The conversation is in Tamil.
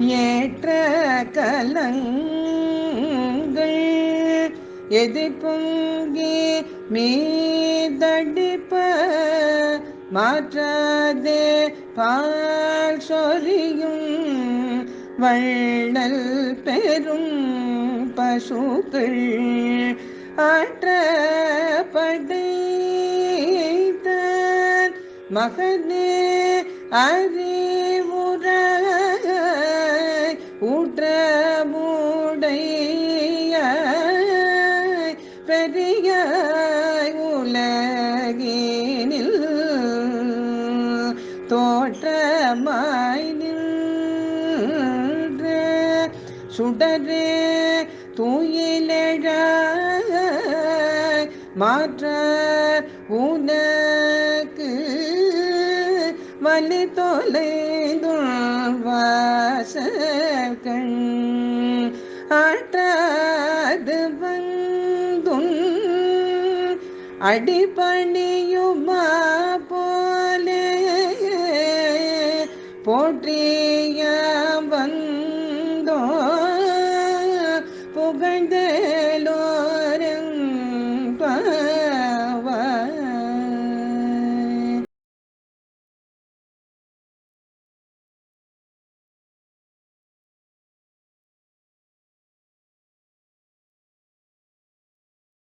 ஏற்ற கலங்கள் எதிர் பொங்கி மீதடிப்ப மாற்றாதே பால் சொரியும் வள்ளல் பெரும் பசுக்கள் ஆற்ற மகனே அறிவுற குற்றமுடைய பெரிய உலகினில் தோற்றமாய் நின்ற சுடரே தூயிலழ மாற்ற உனக்கு வலி தொலைதுள் கண் ஆற்றாது வந்துன். அடிபணியுமா போலே போற்றிய வந்தோ புகழ்ந்தே